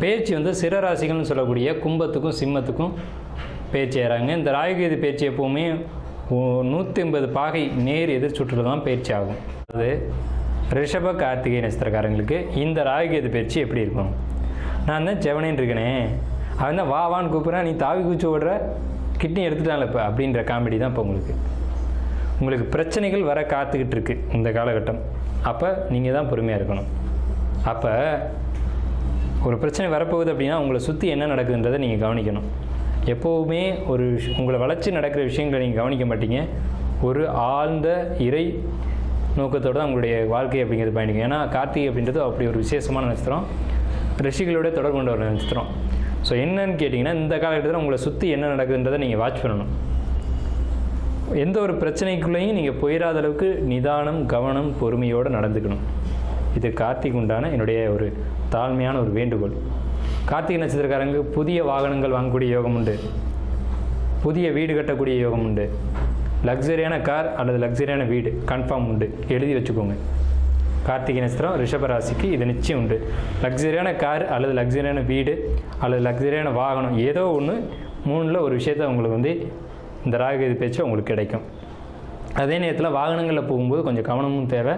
பேச்சு வந்து சிறராசிகள்னு சொல்லக்கூடிய கும்பத்துக்கும் சிம்மத்துக்கும் பேச்சு ஏறாங்க இந்த ராகுகேது பேச்சு எப்போவுமே நூற்றி ஐம்பது பாகை நேர் எதிர் சுற்றுல தான் பேச்சு ஆகும். அது ரிஷப கார்த்திகை நட்சத்திரக்காரங்களுக்கு இந்த ராகுகேது பேச்சு எப்படி இருக்கும்? நான் தான் செவனேன் இருக்கனே. அவன் தான் வா வான்னு கூப்பிட்றேன். நீ தாவி குச்சி ஓடுற கிட்னி எடுத்துட்டான்ல இப்போ அப்படின்ற காமெடி தான் இப்போ உங்களுக்கு. உங்களுக்கு பிரச்சனைகள் வர காத்துக்கிட்டு இருக்கு இந்த காலகட்டம். அப்போ நீங்கள் தான் பொறுமையாக இருக்கணும். அப்போ ஒரு பிரச்சனை வரப்போகுது அப்படின்னா உங்களை சுற்றி என்ன நடக்குதுன்றதை நீங்கள் கவனிக்கணும். எப்போவுமே ஒரு உங்களை வளர்ச்சி நடக்கிற விஷயங்களை நீங்கள் கவனிக்க மாட்டீங்க. ஒரு ஆழ்ந்த இறை நோக்கத்தோடு தான் உங்களுடைய வாழ்க்கை அப்படிங்கிறது பயணிக்கும். ஏன்னா கார்த்திகை அப்படின்றது அப்படி ஒரு விசேஷமான நட்சத்திரம். ரிஷிகளோட தொடர்பு கொண்ட ஒரு நட்சத்திரம். ஸோ என்னன்னு கேட்டிங்கன்னா இந்த காலகட்டத்தில் உங்களை சுற்றி என்ன நடக்குதுன்றதை நீங்கள் வாட்ச் பண்ணணும். எந்த ஒரு பிரச்சனைக்குள்ளேயும் நீங்கள் போயிடாத அளவுக்கு நிதானம் கவனம் பொறுமையோடு நடந்துக்கணும். இது கார்த்திக் உண்டான என்னுடைய ஒரு தாழ்மையான ஒரு வேண்டுகோள். கார்த்திகை நட்சத்திரக்காரங்க புதிய வாகனங்கள் வாங்கக்கூடிய யோகம் உண்டு. புதிய வீடு கட்டக்கூடிய யோகம் உண்டு. லக்ஸரியான கார் அல்லது லக்ஸரியான வீடு கன்ஃபார்ம் உண்டு. எழுதி வச்சுக்கோங்க. கார்த்திகை நட்சத்திரம் ரிஷபராசிக்கு இது நிச்சயம் உண்டு. லக்ஸரியான கார் அல்லது லக்ஸரியான வீடு அல்லது லக்ஸரியான வாகனம் ஏதோ ஒன்று மூணில் ஒரு விஷயத்த உங்களுக்கு வந்து இந்த ராகுகேது பேச்சு உங்களுக்கு கிடைக்கும். அதே நேரத்தில் வாகனங்களில் போகும்போது கொஞ்சம் கவனமும் தேவை.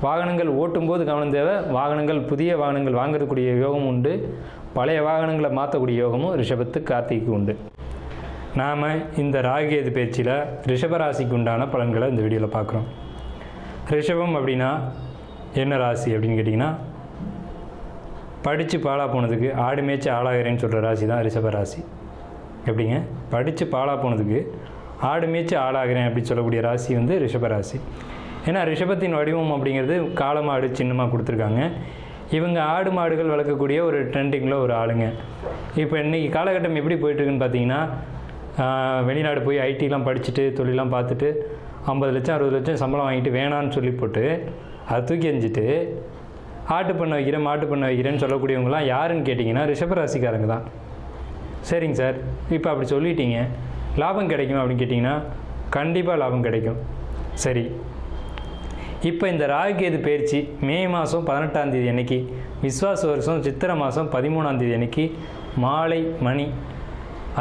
வாகனங்கள் ஓட்டும்போது கவனம் தேவை. வாகனங்கள் புதிய வாகனங்கள் வாங்கக்கூடிய யோகம் உண்டு. பழைய வாகனங்களை மாற்றக்கூடிய யோகமும் ரிஷபத்து கார்த்திக்கு உண்டு. நாம் இந்த ராகுகேது பேச்சில் ரிஷபராசிக்கு உண்டான பலன்களை இந்த வீடியோவில் பார்க்குறோம். ரிஷபம் அப்படின்னா என்ன ராசி அப்படின்னு கேட்டிங்கன்னா படித்து பாழா போனதுக்கு ஆடு மேய்ச்சி ஆளாகிறேன்னு சொல்கிற ராசி தான் ரிஷப ராசி. எப்படிங்க? படித்து பாழா போனதுக்கு ஆடு மேய்ச்சி ஆளாகிறேன் அப்படின்னு சொல்லக்கூடிய ராசி வந்து ரிஷப ராசி. ஏன்னா ரிஷபத்தின் வடிவம் அப்படிங்கிறது காலமாடு சின்னமாக கொடுத்துருக்காங்க. இவங்க ஆடு மாடுகள் வளர்க்கக்கூடிய ஒரு ட்ரெண்டிங்கில் ஒரு ஆளுங்க. இப்போ இன்றைக்கி காலகட்டம் எப்படி போயிட்டுருக்குன்னு பார்த்தீங்கன்னா வெளிநாடு போய் ஐடிலாம் படிச்சுட்டு தொழிலாம் பார்த்துட்டு ஐம்பது லட்சம் அறுபது லட்சம் சம்பளம் வாங்கிட்டு வேணான்னு சொல்லி போட்டு அதை தூக்கி எறிஞ்சிட்டு ஆட்டு பண்ண வைக்கிறேன் மாட்டு பண்ண வைக்கிறேன்னு சொல்லக்கூடியவங்களாம் யாருன்னு கேட்டிங்கன்னா ரிஷபராசிக்காரங்க தான். சரிங்க சார் இப்போ அப்படி சொல்லிட்டீங்க. லாபம் கிடைக்கும் அப்படின்னு கேட்டிங்கன்னா கண்டிப்பாக லாபம் கிடைக்கும். சரி இப்போ இந்த ராகுகேது பயிற்சி மே மாதம் பதினெட்டாம் தேதி அன்னைக்கு விஸ்வாச வருஷம் சித்திரை மாதம் பதிமூணாம் தேதி அன்னைக்கு மாலை மணி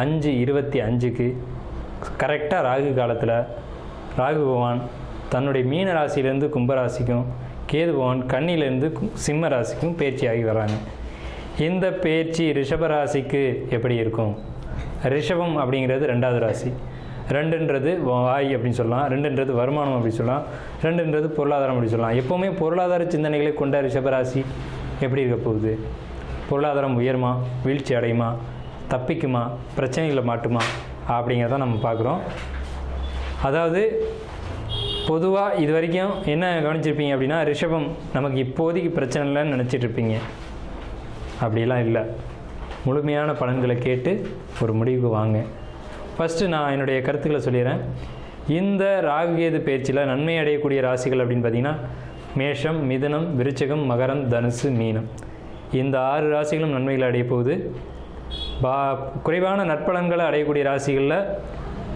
அஞ்சு இருபத்தி அஞ்சுக்கு கரெக்டாக ராகு காலத்தில் ராகு பகவான் தன்னுடைய மீன ராசியிலேருந்து கும்பராசிக்கும் கேது பகவான் கண்ணிலேருந்து சிம்ம ராசிக்கும் பயிற்சியாகி வராங்க. இந்த பயிற்சி ரிஷப ராசிக்கு எப்படி இருக்கும்? ரிஷபம் அப்படிங்கிறது ரெண்டாவது ராசி. ரெண்டுன்றது வாய் அப்படின்னு சொல்லலாம். ரெண்டுன்றது வருமானம் அப்படின்னு சொல்லலாம். ரெண்டுன்றது பொருளாதாரம் அப்படின்னு சொல்லலாம். எப்போவுமே பொருளாதார சிந்தனைகளை கொண்ட ரிஷபராசி எப்படி இருக்க போகுது? பொருளாதாரம் உயருமா? வீழ்ச்சி அடையுமா? தப்பிக்குமா? பிரச்சனைகளை மாட்டுமா? அப்படிங்கிறத நம்ம பார்க்குறோம். அதாவது பொதுவாக இது வரைக்கும் என்ன கவனிச்சிருப்பீங்க அப்படின்னா ரிஷபம் நமக்கு இப்போதைக்கு பிரச்சனை இல்லைன்னு நினச்சிட்ருப்பீங்க அப்படிலாம் இல்லை. முழுமையான பலன்களை கேட்டு ஒரு முடிவுக்கு வாங்க. ஃபஸ்ட்டு நான் என்னுடைய கருத்துக்களை சொல்லிடுறேன். இந்த ராகுகேது பயிற்சியில் நன்மை அடையக்கூடிய ராசிகள் அப்படின்னு பார்த்தீங்கன்னா மேஷம் மிதனம் விருச்சகம் மகரம் தனுசு மீனம். இந்த ஆறு ராசிகளும் நன்மைகளை அடைய போகுது. பா குறைவான நற்பலன்களை அடையக்கூடிய ராசிகளில்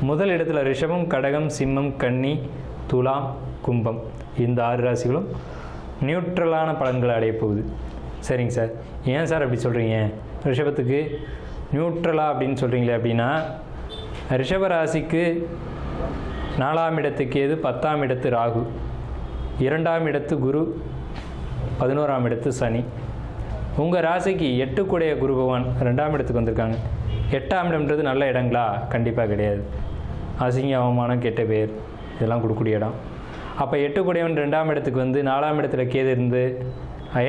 முதல் இடத்துல ரிஷபம் கடகம் சிம்மம் கன்னி துலாம் கும்பம். இந்த ஆறு ராசிகளும் நியூட்ரலான பலன்களை அடைய போகுது. சரிங்க சார். ஏன் சார் அப்படி சொல்கிறீங்க ரிஷபத்துக்கு நியூட்ரலா அப்படின்னு சொல்கிறீங்களே அப்படின்னா ரிஷபராசிக்கு நாலாம் இடத்துக்கு எது பத்தாம் இடத்து ராகு? இரண்டாம் இடத்து குரு பதினோராம் இடத்து சனி. உங்கள் ராசிக்கு எட்டுக்குடைய குரு பகவான் ரெண்டாம் இடத்துக்கு வந்திருக்காங்க. எட்டாம் இடம்ன்றது நல்ல இடங்களா? கண்டிப்பாக கிடையாது. அசிங்க அவமானம் கெட்ட பேர் இதெல்லாம் கொடுக்கூடிய இடம். அப்போ எட்டுக்குடையவன் ரெண்டாம் இடத்துக்கு வந்து நாலாம் இடத்துல கேது இருந்து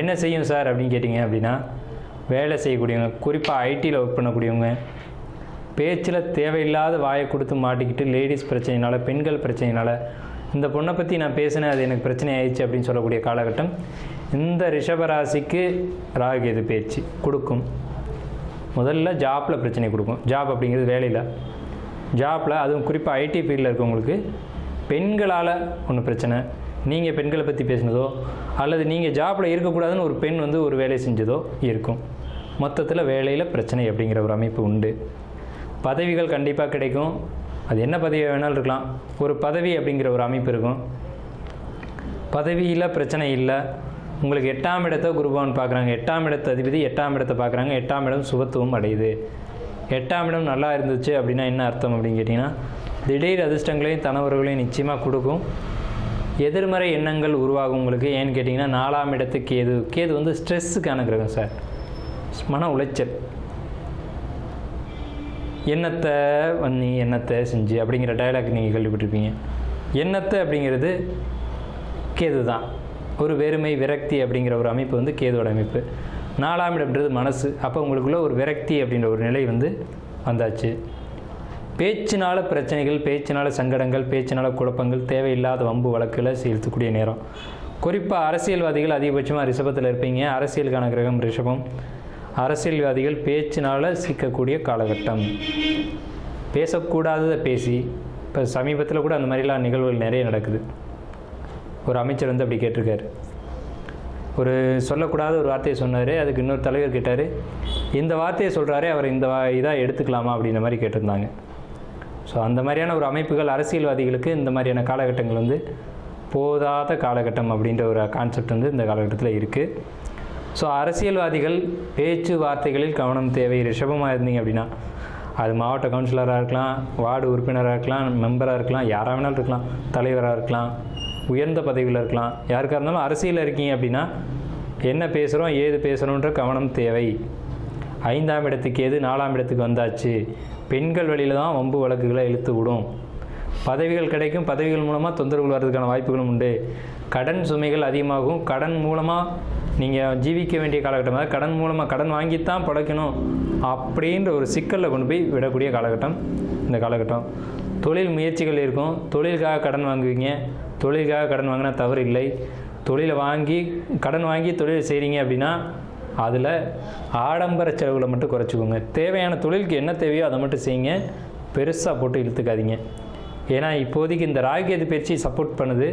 என்ன செய்யும் சார்? அப்படின்னு கேட்டிங்க அப்படின்னா வேலை செய்யக்கூடியவங்க குறிப்பாக ஐடியில் ஒர்க் பண்ணக்கூடியவங்க பேச்சில் தேவையில்லாத வாயை கொடுத்து மாட்டிக்கிட்டு லேடிஸ் பிரச்சனைனால பெண்கள் பிரச்சனைனால இந்த பொண்ணை பற்றி நான் பேசினேன் அது எனக்கு பிரச்சனை ஆயிடுச்சு அப்படின்னு சொல்லக்கூடிய காலகட்டம். இந்த ரிஷபராசிக்கு ராகுகேது பேச்சு? கொடுக்கும். முதல்ல ஜாப்பில் பிரச்சனை கொடுக்கும். ஜாப் அப்படிங்கிறது வேலையில். ஜாப்பில் அதுவும் குறிப்பாக ஐடி ஃபீல்டில் இருக்கவங்களுக்கு பெண்களால் ஒன்று பிரச்சனை. நீங்கள் பெண்களை பற்றி பேசினதோ அல்லது நீங்கள் ஜாப்பில் இருக்கக்கூடாதுன்னு ஒரு பெண் வந்து ஒரு வேலை செஞ்சதோ இருக்கும். மொத்தத்தில் வேலையில் பிரச்சனை அப்படிங்கிற ஒரு அமைப்பு உண்டு. பதவிகள் கண்டிப்பாக கிடைக்கும். அது என்ன பதவி வேணாலும் இருக்கலாம். ஒரு பதவி அப்படிங்கிற ஒரு அமைப்பு இருக்கும். பதவியில் பிரச்சனை இல்லை. உங்களுக்கு எட்டாம் இடத்தை குருபவன் பார்க்குறாங்க. எட்டாம் இடத்து அதிபதி எட்டாம் இடத்தை பார்க்குறாங்க. எட்டாம் இடம் சுபத்துவம் அடையுது. எட்டாம் இடம் நல்லா இருந்துச்சு அப்படின்னா என்ன அர்த்தம் அப்படின்னு கேட்டிங்கன்னா திடீர் அதிர்ஷ்டங்களையும் தனவர்களையும் நிச்சயமாக கொடுக்கும். எதிர்மறை எண்ணங்கள் உருவாகும் உங்களுக்கு. ஏன்னு கேட்டிங்கன்னா நாலாம் இடத்து கேது. கேது வந்து ஸ்ட்ரெஸ்ஸுக்கான கிரகம் சார் மன உளைச்சல். என்னத்தை பண்ணி என்னத்தை செஞ்சு அப்படிங்கிற டயலாக் நீங்கள் கேள்விப்பட்டிருப்பீங்க. என்னத்தை அப்படிங்கிறது கேது தான். ஒரு வெறுமை விரக்தி அப்படிங்கிற ஒரு அமைப்பு வந்து கேதுவோட அமைப்பு. நாலாம் இடம்ன்றது மனசு. அப்போ உங்களுக்குள்ள ஒரு விரக்தி அப்படின்ற ஒரு நிலை வந்து வந்தாச்சு. பேச்சினால பிரச்சனைகள் பேச்சினால சங்கடங்கள் பேச்சினால குழப்பங்கள் தேவையில்லாத வம்பு வழக்கில் செலுத்தக்கூடிய நேரம். குறிப்பாக அரசியல்வாதிகள் அதிகபட்சமாக ரிஷபத்தில் இருப்பீங்க. அரசியலுக்கான கிரகம் ரிஷபம். அரசியல்வாதிகள் பேச்சினால் சிக்கக்கூடிய காலகட்டம். பேசக்கூடாததை பேசி இப்போ சமீபத்தில் கூட அந்த மாதிரிலாம் நிகழ்வுகள் நிறைய நடக்குது. ஒரு அமைச்சர் வந்து அப்படி கேட்டிருக்காரு. ஒரு சொல்லக்கூடாத ஒரு வார்த்தையை சொன்னார் அதுக்கு இன்னொரு தலைவர் கேட்டார் இந்த வார்த்தையை சொல்கிறாரே அவர் இந்த இதாக எடுத்துக்கலாமா? அப்படின்ற மாதிரி கேட்டிருந்தாங்க. ஸோ அந்த மாதிரியான ஒரு அமைப்புகள் அரசியல்வாதிகளுக்கு இந்த மாதிரியான காலகட்டங்கள் வந்து போதாத காலகட்டம் அப்படின்ற ஒரு கான்செப்ட் வந்து இந்த காலகட்டத்தில் இருக்குது ஸோ அரசியல்வாதிகள் பேச்சு வார்த்தைகளில் கவனம் தேவை. ரிஷபமாக இருந்தீங்க அப்படின்னா அது மாவட்ட கவுன்சிலராக இருக்கலாம் வார்டு உறுப்பினராக இருக்கலாம் மெம்பராக இருக்கலாம் யாராக வேணாலும் இருக்கலாம் தலைவராக இருக்கலாம் உயர்ந்த பதவியில் இருக்கலாம். யாருக்காக இருந்தாலும் அரசியலில் இருக்கீங்க அப்படின்னா என்ன பேசுகிறோம் ஏது பேசுகிறோன்ற கவனம் தேவை. ஐந்தாம் இடத்துக்கு எது நாலாம் இடத்துக்கு வந்தாச்சு? பெண்கள் வழியில் தான் வம்பு வழக்குகளை இழுத்து விடும். பதவிகள் கிடைக்கும் பதவிகள் மூலமாக தொந்தரவுகள் வர்றதுக்கான வாய்ப்புகளும் உண்டு. கடன் சுமைகள் அதிகமாகும். கடன் மூலமாக நீங்கள் ஜீவிக்க வேண்டிய காலகட்டம் அதாவது கடன் மூலமாக கடன் வாங்கித்தான் படைக்கணும் அப்படின்ற ஒரு சிக்கலில் கொண்டு போய் விடக்கூடிய காலகட்டம் இந்த காலகட்டம். தொழில் முயற்சிகள் இருக்கும். தொழிலுக்காக கடன் வாங்குவீங்க. தொழிலுக்காக கடன் வாங்கினா தவறு இல்லை. தொழிலை வாங்கி கடன் வாங்கி தொழில் செய்கிறீங்க அப்படின்னா அதில் ஆடம்பர செலவுகளை மட்டும் குறைச்சிக்கோங்க. தேவையான தொழிலுக்கு என்ன தேவையோ அதை மட்டும் செய்யுங்க. பெருசாக போட்டு இழுத்துக்காதீங்க. ஏன்னா இப்போதைக்கு இந்த ராகுகேது பயிற்சி சப்போர்ட் பண்ணுது.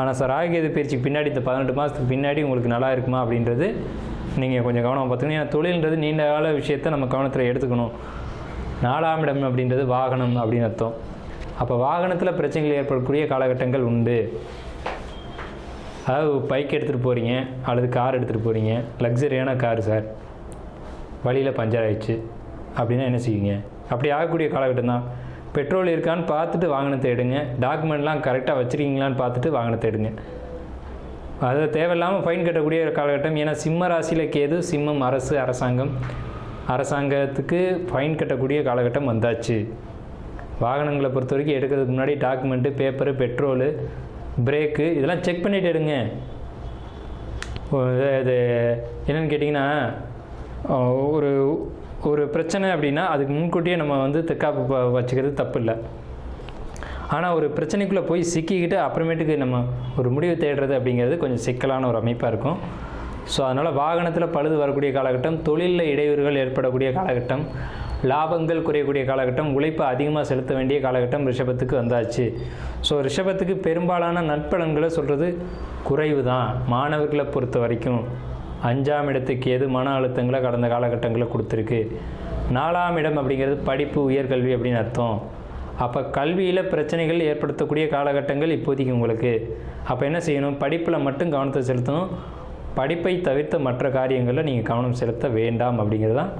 ஆனால் சார் ராகுகேது பயிற்சிக்கு பின்னாடி இந்த பதினெட்டு மாதத்துக்கு பின்னாடி உங்களுக்கு நல்லா இருக்குமா அப்படின்றது நீங்கள் கொஞ்சம் கவனமாக பார்த்துக்கணும். ஏன்னா தொழில்ன்றது நீண்ட கால விஷயத்தை நம்ம கவனத்தில் எடுத்துக்கணும். நாலாம் இடம் அப்படின்றது வாகனம் அப்படின்னு அர்த்தம். அப்போ வாகனத்தில் பிரச்சனைகள் ஏற்படக்கூடிய காலகட்டங்கள் உண்டு. அதாவது பைக் எடுத்துகிட்டு போகிறீங்க அல்லது கார் எடுத்துகிட்டு போகிறீங்க லக்ஸரியான கார் சார். வழியில் பஞ்சர் ஆயிடுச்சு. அப்படின்னா என்ன செய்வீங்க? அப்படி ஆகக்கூடிய காலகட்டம் தான். பெட்ரோல் இருக்கான்னு பார்த்துட்டு வாகனத்தை எடுங்க. டாக்குமெண்ட்லாம் கரெக்டாக வச்சுருக்கீங்களான்னு பார்த்துட்டு வாகனத்தை எடுங்க. அது தேவையில்லாமல் ஃபைன் கட்டக்கூடிய ஒரு காலகட்டம். ஏன்னா சிம்ம ராசியில் கேது சிம்மம் அரசு அரசாங்கம். அரசாங்கத்துக்கு ஃபைன் கட்டக்கூடிய காலகட்டம் வந்தாச்சு. வாகனங்களை பொறுத்த வரைக்கும் எடுக்கிறதுக்கு முன்னாடி டாக்குமெண்ட்டு பேப்பரு பெட்ரோலு பிரேக்கு இதெல்லாம் செக் பண்ணிட்டு எடுங்க. இது- என்னென்னு கேட்டிங்கன்னா ஒரு ஒரு பிரச்சனை அப்படின்னா அதுக்கு முன்கூட்டியே நம்ம வந்து தற்காப்பு வச்சுக்கிறது தப்பு இல்லை ஆனால் ஒரு பிரச்சனைக்குள்ளே போய் சிக்கிக்கிட்டு அப்புறமேட்டுக்கு நம்ம ஒரு முடிவு தேடுறது அப்படிங்கிறது கொஞ்சம் சிக்கலான ஒரு அமைப்பாக இருக்கும். ஸோ அதனால் வாகனத்தில் பழுது வரக்கூடிய காலகட்டம் தொழிலில் இடையூறுகள் ஏற்படக்கூடிய காலகட்டம் லாபங்கள் குறையக்கூடிய காலகட்டம் உழைப்பு அதிகமாக செலுத்த வேண்டிய காலகட்டம் ரிஷபத்துக்கு வந்தாச்சு. ஸோ ரிஷபத்துக்கு பெரும்பாலான நற்பலன்களை சொல்கிறது குறைவு தான் மாணவர்களை பொறுத்த வரைக்கும். அஞ்சாம் இடத்துக்கு எது மன அழுத்தங்களை கடந்த காலகட்டங்களில் கொடுத்துருக்கு? நாலாம் இடம் அப்படிங்கிறது படிப்பு உயர்கல்வி அப்படின்னு அர்த்தம். அப்போ கல்வியில் பிரச்சனைகள் ஏற்படுத்தக்கூடிய காலகட்டங்கள் இப்போதைக்கு உங்களுக்கு. அப்போ என்ன செய்யணும்? படிப்பில் மட்டும் கவனத்தை செலுத்தணும். படிப்பை தவிர்த்த மற்ற காரியங்களில் நீங்கள் கவனம் செலுத்த வேண்டாம் அப்படிங்கிறது தான்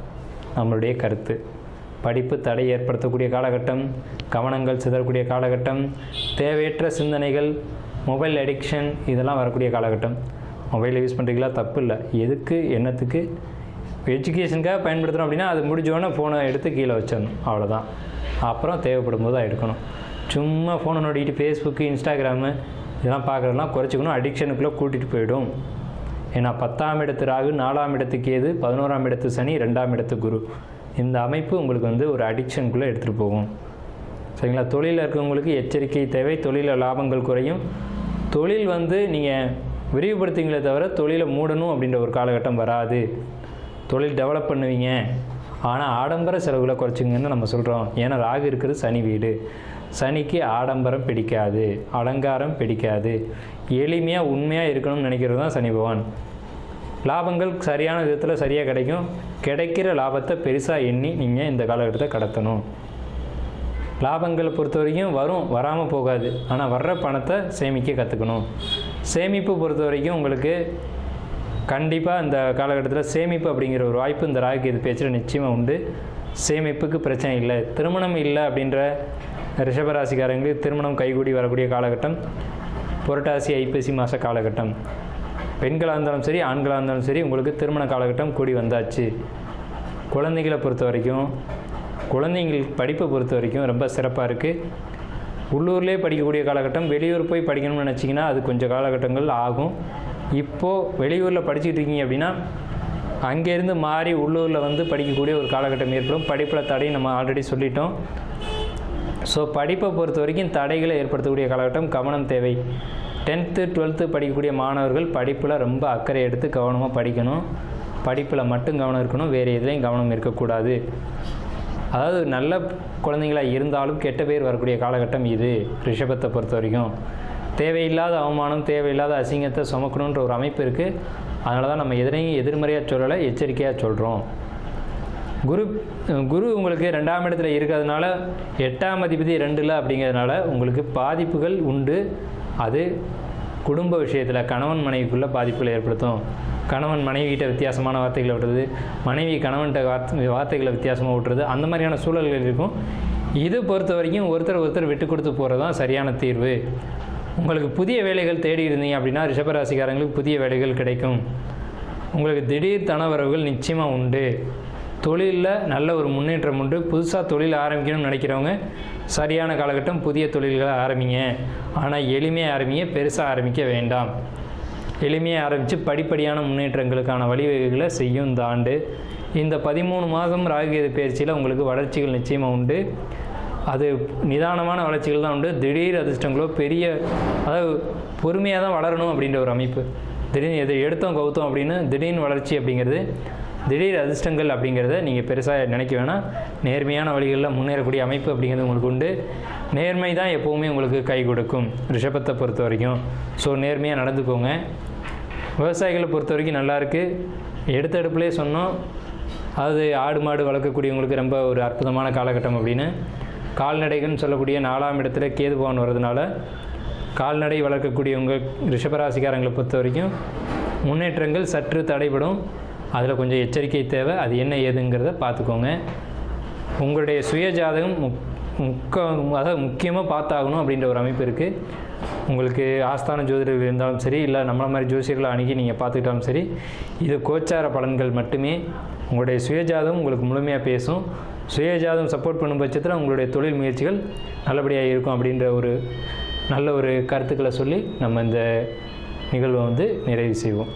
நம்மளுடைய கருத்து. படிப்பு தடை ஏற்படுத்தக்கூடிய காலகட்டம் கவனங்கள் சிதறக்கூடிய காலகட்டம் தேவையற்ற சிந்தனைகள் மொபைல் அடிக்ஷன் இதெல்லாம் வரக்கூடிய காலகட்டம். மொபைலை யூஸ் பண்ணுறீங்களா தப்பு இல்லை எதுக்கு என்னத்துக்கு? எஜுகேஷனுக்காக பயன்படுத்துகிறோம் அப்படின்னா அது முடிஞ்சோடனே ஃபோனை எடுத்து கீழே வச்சிடணும். அவ்வளோதான் அப்புறம் தேவைப்படும் போது தான் எடுக்கணும். சும்மா ஃபோனை நோடிக்கிட்டு ஃபேஸ்புக்கு இன்ஸ்டாகிராமு இதெல்லாம் பார்க்குறதுலாம் குறைச்சிக்கணும். அடிக்ஷனுக்குள்ளே கூட்டிகிட்டு போயிடும். ஏன்னா பத்தாம் இடத்து ராகு நாலாம் இடத்துக்கு ஏது பதினோராம் இடத்து சனி ரெண்டாம் இடத்து குரு. இந்த அமைப்பு உங்களுக்கு வந்து ஒரு அடிக்ஷனுக்குள்ளே எடுத்துகிட்டு போகும். சரிங்களா? தொழிலில் இருக்கிறவங்களுக்கு எச்சரிக்கை தேவை. தொழிலில் லாபங்கள் குறையும். தொழில் வந்து நீங்கள் விரிவுபடுத்திங்களே தவிர தொழிலை மூடணும் அப்படின்ற ஒரு காலகட்டம் வராது. தொழில் டெவலப் பண்ணுவீங்க. ஆனால் ஆடம்பர செலவுகளை குறைச்சிங்கன்னு நம்ம சொல்கிறோம் ஏன்னா ராகு இருக்கிறது சனி வீடு. சனிக்கு ஆடம்பரம் பிடிக்காது. அலங்காரம் பிடிக்காது. எளிமையாக உண்மையாக இருக்கணும்னு நினைக்கிறது தான் சனி பகவான். லாபங்கள் சரியான விதத்தில் சரியாக கிடைக்கும். கிடைக்கிற லாபத்தை பெருசாக எண்ணி நீங்கள் இந்த காலகட்டத்தை கடத்தணும். லாபங்களை பொறுத்த வரைக்கும் வரும் வராமல் போகாது. ஆனால் வர்ற பணத்தை சேமிக்க கற்றுக்கணும் சேமிப்பு பொறுத்த வரைக்கும் உங்களுக்கு கண்டிப்பாக இந்த காலகட்டத்தில் சேமிப்பு அப்படிங்கிற ஒரு வாய்ப்பு இந்த ராகு இது பேச்சில் நிச்சயமாக உண்டு. சேமிப்புக்கு பிரச்சனை இல்லை. திருமணம் இல்லை அப்படின்ற ரிஷபராசிக்காரங்களுக்கு திருமணம் கைகூடி வரக்கூடிய காலகட்டம். புரட்டாசி ஐப்பசி மாத காலகட்டம். பெண்களாக இருந்தாலும் சரி ஆண்களாக இருந்தாலும் சரி உங்களுக்கு திருமண காலகட்டம் கூடி வந்தாச்சு. குழந்தைகளை பொறுத்த வரைக்கும் குழந்தைங்களுக்கு படிப்பை பொறுத்த வரைக்கும் ரொம்ப சிறப்பாக இருக்குது உள்ளூர்லேயே படிக்கக்கூடிய காலகட்டம் வெளியூர் போய் படிக்கணும்னு நினச்சிங்கன்னா அது கொஞ்சம் காலகட்டங்கள் ஆகும். இப்போது வெளியூரில் படிச்சுட்டு இருக்கீங்க அப்படின்னா அங்கேருந்து மாறி உள்ளூரில் வந்து படிக்கக்கூடிய ஒரு காலகட்டம் ஏற்படும். படிப்பில் தடை நம்ம ஆல்ரெடி சொல்லிட்டோம். ஸோ படிப்பை பொறுத்த வரைக்கும் தடைகளை ஏற்படுத்தக்கூடிய காலகட்டம் கவனம் தேவை. டென்த்து டுவெல்த்து படிக்கக்கூடிய மாணவர்கள் படிப்பில் ரொம்ப அக்கறை எடுத்து கவனமாக படிக்கணும். படிப்பில் மட்டும் கவனம் இருக்கணும் வேறு எதுலேயும் கவனம் இருக்கக்கூடாது. அதாவது நல்ல குழந்தைங்களாக இருந்தாலும் கெட்ட பேர் வரக்கூடிய காலகட்டம் இது ரிஷபத்தை பொறுத்த வரைக்கும். தேவையில்லாத அவமானம் தேவையில்லாத அசிங்கத்தை சுமக்கணுன்ற ஒரு அமைப்பு இருக்குது அதனால தான் நம்ம எதனையும் எதிர்மறையாக சொல்லலை எச்சரிக்கையாக சொல்கிறோம் குரு குரு உங்களுக்கு ரெண்டாம் இடத்துல இருக்கிறதுனால எட்டாம் அதிபதி ரெண்டில் அப்படிங்கிறதுனால உங்களுக்கு பாதிப்புகள் உண்டு. அது குடும்ப விஷயத்தில் கணவன் மனைவிக்குள்ளே பாதிப்புகளை ஏற்படுத்தும். கணவன் மனைவிகிட்ட வித்தியாசமான வார்த்தைகளை விடுறது மனைவி கணவன்கிட்ட வார்த்தை வார்த்தைகளை வித்தியாசமாக விட்டுறது அந்த மாதிரியான சூழல்கள் இருக்கும். இது பொறுத்த வரைக்கும் ஒருத்தர் ஒருத்தர் விட்டு கொடுத்து போகிறது தான் சரியான தீர்வு. உங்களுக்கு புதிய வேலைகள் தேடி இருந்தீங்க அப்படின்னா ரிஷபராசிக்காரங்களுக்கு புதிய வேலைகள் கிடைக்கும். உங்களுக்கு திடீர் தனவரவுகள் நிச்சயமாக உண்டு. தொழிலில் நல்ல ஒரு முன்னேற்றம் உண்டு. புதுசாக தொழில் ஆரம்பிக்கணும்னு நினைக்கிறவங்க சரியான காலகட்டம் புதிய தொழில்களை ஆரம்பிங்க. ஆனால் எளிமையாக ஆரம்பிங்க பெருசாக ஆரம்பிக்க வேண்டாம். எளிமையாக ஆரம்பித்து படிப்படியான முன்னேற்றங்களுக்கான வழிவகைகளை செய்யும் இந்த ஆண்டு. இந்த பதிமூணு மாதம் ராகுகேது பயிற்சியில் உங்களுக்கு வளர்ச்சிகள் நிச்சயமாக உண்டு. அது நிதானமான வளர்ச்சிகள் தான் உண்டு. திடீர் அதிர்ஷ்டங்களோ பெரிய அதாவது பொறுமையாக தான் வளரணும் அப்படின்ற ஒரு அமைப்பு. திடீர்னு எது எடுத்தோம் கவுத்தோம் அப்படின்னு திடீர்னு வளர்ச்சி அப்படிங்கிறது திடீர் அதிர்ஷ்டங்கள் அப்படிங்கிறத நீங்கள் பெருசாக நினைக்க வேணாம். நேர்மையான வழிகளில் முன்னேறக்கூடிய அமைப்பு அப்படிங்கிறது உங்களுக்கு உண்டு. நேர்மை தான் எப்போவுமே உங்களுக்கு கை கொடுக்கும். ரிஷபத்தை பொறுத்த வரைக்கும். ஸோ நேர்மையாக நடந்துக்கோங்க. விவசாயிகளை பொறுத்த வரைக்கும் நல்லாயிருக்கு இருக்குது எடுத்த சொன்னோம். அது ஆடு மாடு வளர்க்கக்கூடியவங்களுக்கு ரொம்ப ஒரு அற்புதமான காலகட்டம் அப்படின்னு. கால்நடைகள்னு சொல்லக்கூடிய நாலாம் இடத்துல கேது பவன் வர்றதுனால கால்நடை வளர்க்கக்கூடியவங்க ரிஷபராசிக்காரங்களை பொறுத்த வரைக்கும் முன்னேற்றங்கள் சற்று தடைபடும். அதில் கொஞ்சம் எச்சரிக்கை தேவை. அது என்ன ஏதுங்கிறத பார்த்துக்கோங்க. உங்களுடைய சுய ஜாதகம் முக் முக்க அதாவது முக்கியமாக பார்த்தாகணும் அப்படின்ற ஒரு அமைப்பு இருக்குது உங்களுக்கு ஆஸ்தான ஜோதிடர்கள் இருந்தாலும் சரி இல்லை நம்மளை மாதிரி ஜோசியர்களை அணுகி நீங்கள் பார்த்துக்கிட்டாலும் சரி இது கோச்சார பலன்கள் மட்டுமே. உங்களுடைய சுயஜாதம் உங்களுக்கு முழுமையாக பேசும். சுயஜாதம் சப்போர்ட் பண்ணும் பட்சத்தில் உங்களுடைய தொழில் முயற்சிகள் நல்லபடியாக இருக்கும் அப்படின்ற ஒரு நல்ல ஒரு கருத்துக்களை சொல்லி நம்ம இந்த நிகழ்வை வந்து நிறைவு செய்வோம்.